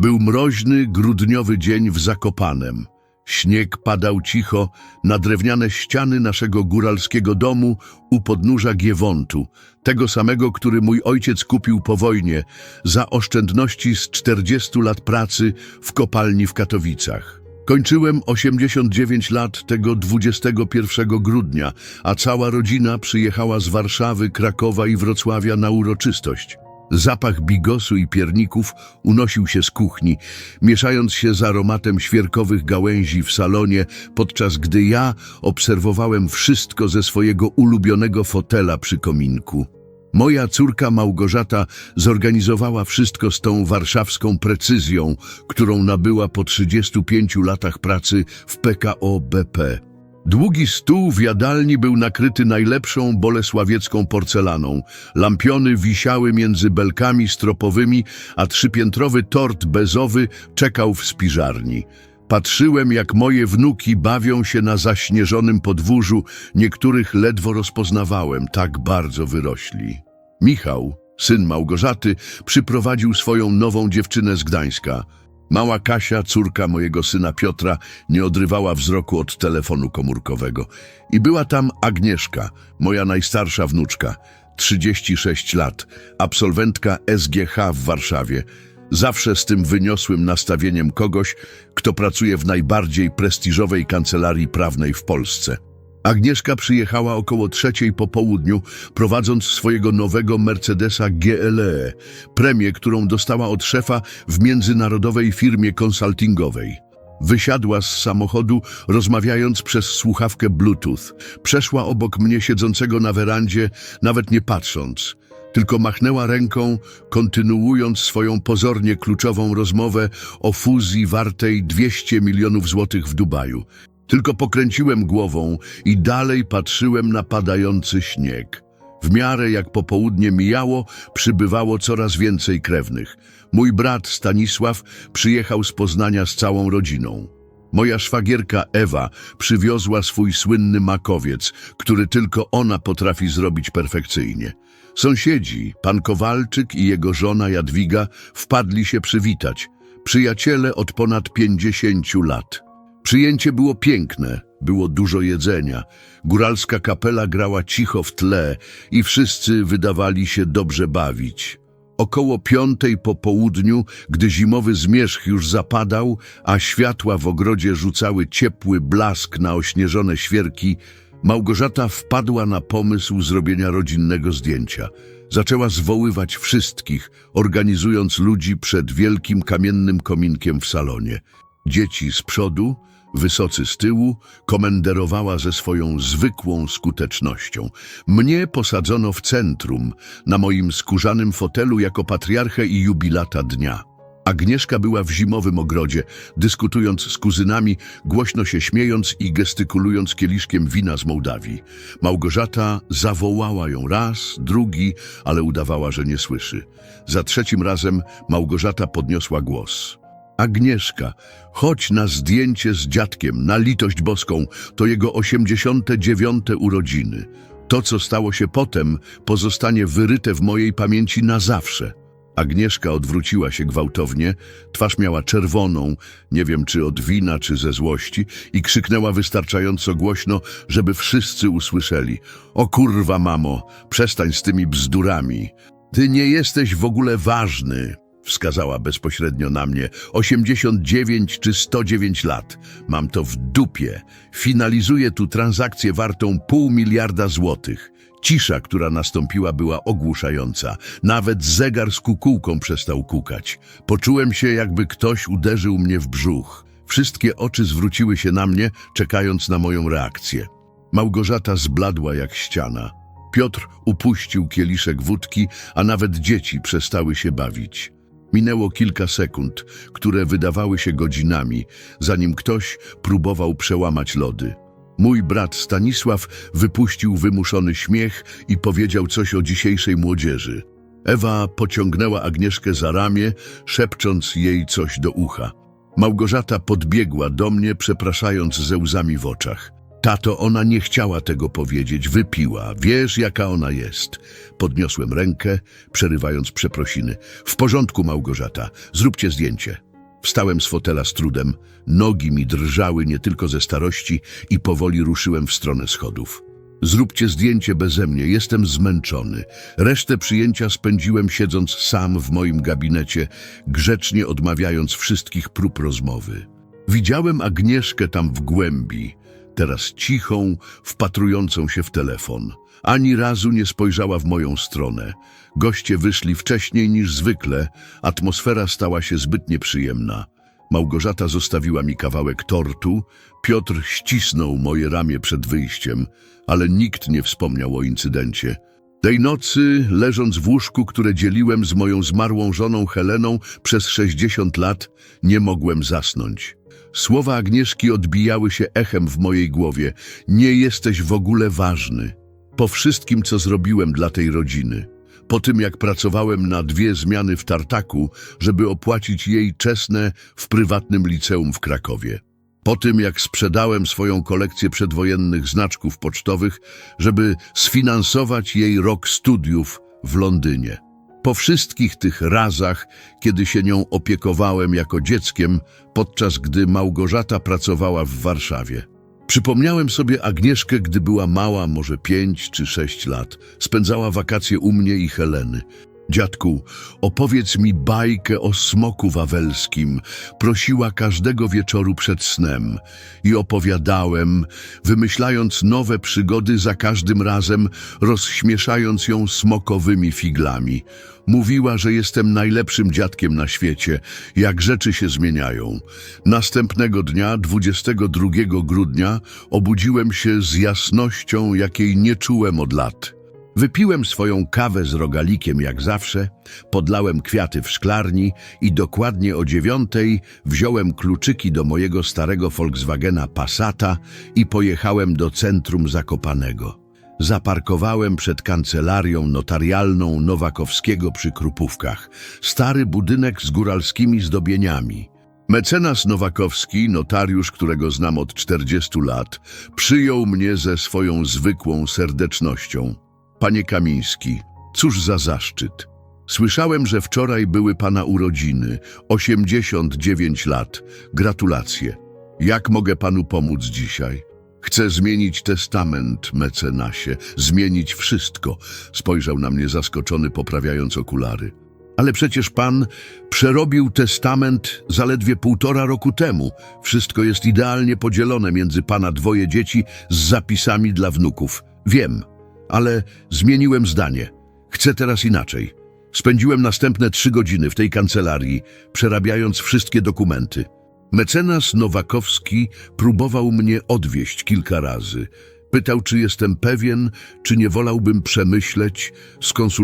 Był mroźny, grudniowy dzień w Zakopanem. Śnieg padał cicho na drewniane ściany naszego góralskiego domu u podnóża Giewontu, tego samego, który mój ojciec kupił po wojnie za oszczędności z 40 lat pracy w kopalni w Katowicach. Kończyłem 89 lat tego 21 grudnia, a cała rodzina przyjechała z Warszawy, Krakowa i Wrocławia na uroczystość. Zapach bigosu i pierników unosił się z kuchni, mieszając się z aromatem świerkowych gałęzi w salonie, podczas gdy ja obserwowałem wszystko ze swojego ulubionego fotela przy kominku. Moja córka Małgorzata zorganizowała wszystko z tą warszawską precyzją, którą nabyła po 35 latach pracy w PKO BP. Długi stół w jadalni był nakryty najlepszą bolesławiecką porcelaną. Lampiony wisiały między belkami stropowymi, a trzypiętrowy tort bezowy czekał w spiżarni. Patrzyłem, jak moje wnuki bawią się na zaśnieżonym podwórzu, niektórych ledwo rozpoznawałem, tak bardzo wyrośli. Michał, syn Małgorzaty, przyprowadził swoją nową dziewczynę z Gdańska. Mała Kasia, córka mojego syna Piotra, nie odrywała wzroku od telefonu komórkowego. I była tam Agnieszka, moja najstarsza wnuczka, 36 lat, absolwentka SGH w Warszawie. Zawsze z tym wyniosłym nastawieniem kogoś, kto pracuje w najbardziej prestiżowej kancelarii prawnej w Polsce. Agnieszka przyjechała około trzeciej po południu, prowadząc swojego nowego Mercedesa GLE, premię, którą dostała od szefa w międzynarodowej firmie konsultingowej. Wysiadła z samochodu, rozmawiając przez słuchawkę Bluetooth. Przeszła obok mnie siedzącego na werandzie, nawet nie patrząc. Tylko machnęła ręką, kontynuując swoją pozornie kluczową rozmowę o fuzji wartej 200 milionów złotych w Dubaju. Tylko pokręciłem głową i dalej patrzyłem na padający śnieg. W miarę jak popołudnie mijało, przybywało coraz więcej krewnych. Mój brat Stanisław przyjechał z Poznania z całą rodziną. Moja szwagierka Ewa przywiozła swój słynny makowiec, który tylko ona potrafi zrobić perfekcyjnie. Sąsiedzi, pan Kowalczyk i jego żona Jadwiga wpadli się przywitać. Przyjaciele od ponad pięćdziesięciu lat. Przyjęcie było piękne, było dużo jedzenia. Góralska kapela grała cicho w tle i wszyscy wydawali się dobrze bawić. Około piątej po południu, gdy zimowy zmierzch już zapadał, a światła w ogrodzie rzucały ciepły blask na ośnieżone świerki, Małgorzata wpadła na pomysł zrobienia rodzinnego zdjęcia. Zaczęła zwoływać wszystkich, organizując ludzi przed wielkim kamiennym kominkiem w salonie. Dzieci z przodu, wysocy z tyłu, komenderowała ze swoją zwykłą skutecznością. Mnie posadzono w centrum, na moim skórzanym fotelu jako patriarchę i jubilata dnia. Agnieszka była w zimowym ogrodzie, dyskutując z kuzynami, głośno się śmiejąc i gestykulując kieliszkiem wina z Mołdawii. Małgorzata zawołała ją raz, drugi, ale udawała, że nie słyszy. Za trzecim razem Małgorzata podniosła głos. Agnieszka, chodź na zdjęcie z dziadkiem, na litość boską, to jego 89. urodziny. To, co stało się potem, pozostanie wyryte w mojej pamięci na zawsze. Agnieszka odwróciła się gwałtownie, twarz miała czerwoną, nie wiem czy od wina, czy ze złości, i krzyknęła wystarczająco głośno, żeby wszyscy usłyszeli. O kurwa, mamo, przestań z tymi bzdurami. Ty nie jesteś w ogóle ważny, wskazała bezpośrednio na mnie. 89 czy 109 lat. Mam to w dupie. Finalizuję tu transakcję wartą pół miliarda złotych. Cisza, która nastąpiła, była ogłuszająca. Nawet zegar z kukułką przestał kukać. Poczułem się, jakby ktoś uderzył mnie w brzuch. Wszystkie oczy zwróciły się na mnie, czekając na moją reakcję. Małgorzata zbladła jak ściana. Piotr upuścił kieliszek wódki, a nawet dzieci przestały się bawić. Minęło kilka sekund, które wydawały się godzinami, zanim ktoś próbował przełamać lody. Mój brat Stanisław wypuścił wymuszony śmiech i powiedział coś o dzisiejszej młodzieży. Ewa pociągnęła Agnieszkę za ramię, szepcząc jej coś do ucha. Małgorzata podbiegła do mnie, przepraszając ze łzami w oczach. Tato, ona nie chciała tego powiedzieć, wypiła. Wiesz, jaka ona jest. Podniosłem rękę, przerywając przeprosiny. W porządku, Małgorzata, zróbcie zdjęcie. Wstałem z fotela z trudem, nogi mi drżały nie tylko ze starości i powoli ruszyłem w stronę schodów. Zróbcie zdjęcie beze mnie, jestem zmęczony. Resztę przyjęcia spędziłem siedząc sam w moim gabinecie, grzecznie odmawiając wszystkich prób rozmowy. Widziałem Agnieszkę tam w głębi, teraz cichą, wpatrującą się w telefon. Ani razu nie spojrzała w moją stronę. Goście wyszli wcześniej niż zwykle, atmosfera stała się zbyt nieprzyjemna. Małgorzata zostawiła mi kawałek tortu, Piotr ścisnął moje ramię przed wyjściem, ale nikt nie wspomniał o incydencie. Tej nocy, leżąc w łóżku, które dzieliłem z moją zmarłą żoną Heleną przez 60 lat, nie mogłem zasnąć. Słowa Agnieszki odbijały się echem w mojej głowie. Nie jesteś w ogóle ważny. Po wszystkim, co zrobiłem dla tej rodziny. Po tym, jak pracowałem na dwie zmiany w Tartaku, żeby opłacić jej czesne w prywatnym liceum w Krakowie. Po tym, jak sprzedałem swoją kolekcję przedwojennych znaczków pocztowych, żeby sfinansować jej rok studiów w Londynie. Po wszystkich tych razach, kiedy się nią opiekowałem jako dzieckiem, podczas gdy Małgorzata pracowała w Warszawie. Przypomniałem sobie Agnieszkę, gdy była mała, może pięć czy sześć lat. Spędzała wakacje u mnie i Heleny. Dziadku, opowiedz mi bajkę o smoku wawelskim. Prosiła każdego wieczoru przed snem. I opowiadałem, wymyślając nowe przygody za każdym razem, rozśmieszając ją smokowymi figlami. Mówiła, że jestem najlepszym dziadkiem na świecie, jak rzeczy się zmieniają. Następnego dnia, 22 grudnia, obudziłem się z jasnością, jakiej nie czułem od lat. Wypiłem swoją kawę z rogalikiem jak zawsze, podlałem kwiaty w szklarni i dokładnie o dziewiątej wziąłem kluczyki do mojego starego Volkswagena Passata i pojechałem do centrum Zakopanego. Zaparkowałem przed kancelarią notarialną Nowakowskiego przy Krupówkach. Stary budynek z góralskimi zdobieniami. Mecenas Nowakowski, notariusz, którego znam od 40 lat, przyjął mnie ze swoją zwykłą serdecznością. Panie Kamiński, cóż za zaszczyt. Słyszałem, że wczoraj były pana urodziny, 89 lat. Gratulacje. Jak mogę panu pomóc dzisiaj? Chcę zmienić testament, mecenasie, zmienić wszystko. Spojrzał na mnie zaskoczony, poprawiając okulary. Ale przecież pan przerobił testament zaledwie półtora roku temu. Wszystko jest idealnie podzielone między pana dwoje dzieci z zapisami dla wnuków. Wiem, ale zmieniłem zdanie. Chcę teraz inaczej. Spędziłem następne trzy godziny w tej kancelarii, przerabiając wszystkie dokumenty. Mecenas Nowakowski próbował mnie odwieść kilka razy. Pytał, czy jestem pewien, czy nie wolałbym przemyśleć, skonsultować.